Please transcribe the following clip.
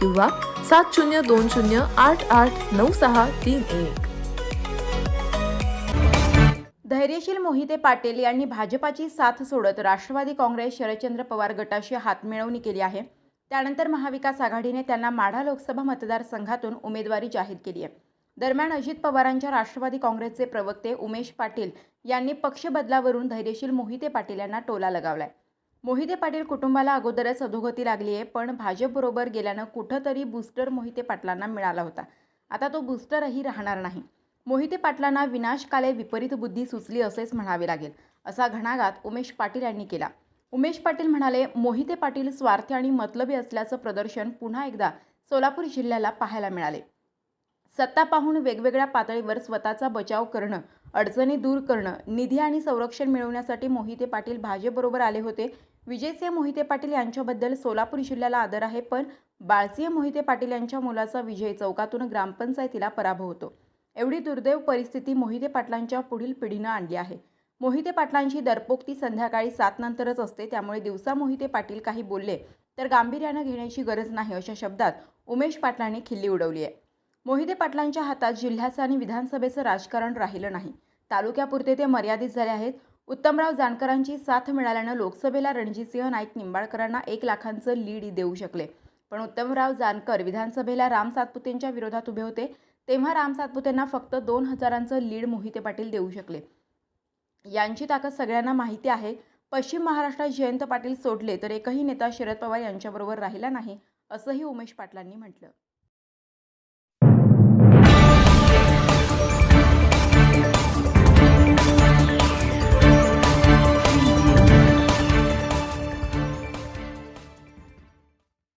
किंवा सात शून्य दोन शून्य आठ आठ नऊ सहा तीन एक. धैर्यशील मोहिते पाटील यांनी भाजपाची साथ सोडत राष्ट्रवादी काँग्रेस शरदचंद्र पवार गटाशी हातमिळवणी केली आहे. त्यानंतर महाविकास आघाडीने त्यांना माढा लोकसभा मतदारसंघातून उमेदवारी जाहीर केली आहे. दरम्यान अजित पवारांच्या राष्ट्रवादी काँग्रेसचे प्रवक्ते उमेश पाटील यांनी पक्ष बदलावरून धैर्यशील मोहिते पाटील यांना टोला लगावलाय. मोहिते पाटील कुटुंबाला अगोदरच अधोगती लागली आहे पण भाजपबरोबर गेल्यानं कुठंतरी बूस्टर मोहिते पाटलांना मिळाला होता. आता तो बूस्टरही राहणार नाही. मोहिते पाटलांना विनाशकाले विपरीत बुद्धी सुचली असेच म्हणावे लागेल असा घणाघात उमेश पाटील यांनी केला. उमेश पाटील म्हणाले मोहिते पाटील स्वार्थी आणि मतलबी असल्याचं प्रदर्शन पुन्हा एकदा सोलापूर जिल्ह्याला पाहायला मिळाले. सत्ता पाहून वेगवेगळ्या पातळीवर स्वतःचा बचाव करणं अडचणी दूर करणं निधी आणि संरक्षण मिळवण्यासाठी मोहिते पाटील भाजपबरोबर आले होते विजयसिंह मोहिते पाटील यांच्याबद्दल सोलापूर जिल्ह्याला आदर आहे पण बाळसिंह मोहिते पाटील यांच्या मुलाचा विजय चौकातून ग्रामपंचायतीला पराभव होतो. एवढी दुर्दैव परिस्थिती मोहिते पाटलांच्या पुढील पिढीनं आणली आहे. मोहिते पाटलांची दरपोक्ती संध्याकाळी सात नंतरच असते त्यामुळे दिवसा मोहिते पाटील काही बोलले तर गांभीर्यानं घेण्याची गरज नाही अशा शब्दात उमेश पाटलांनी खिल्ली उडवली आहे. मोहिते पाटलांच्या हातात जिल्ह्याचं आणि विधानसभेचं राजकारण राहिलं नाही. तालुक्यापुरते ते मर्यादित झाले आहेत. उत्तमराव जानकरांची साथ मिळाल्यानं लोकसभेला रणजितसिंह नाईक निंबाळकरांना एक लाखांचं लीड देऊ शकले. पण उत्तमराव जानकर विधानसभेला राम सातपुतेंच्या विरोधात उभे होते तेव्हा राम सातपुतेंना फक्त दोन हजारांचं लीड मोहिते पाटील देऊ शकले. यांची ताकद सगळ्यांना माहिती आहे. पश्चिम महाराष्ट्रात जयंत पाटील सोडले तर एकही नेता शरद पवार यांच्याबरोबर राहिला नाही असंही उमेश पाटलांनी म्हटलं.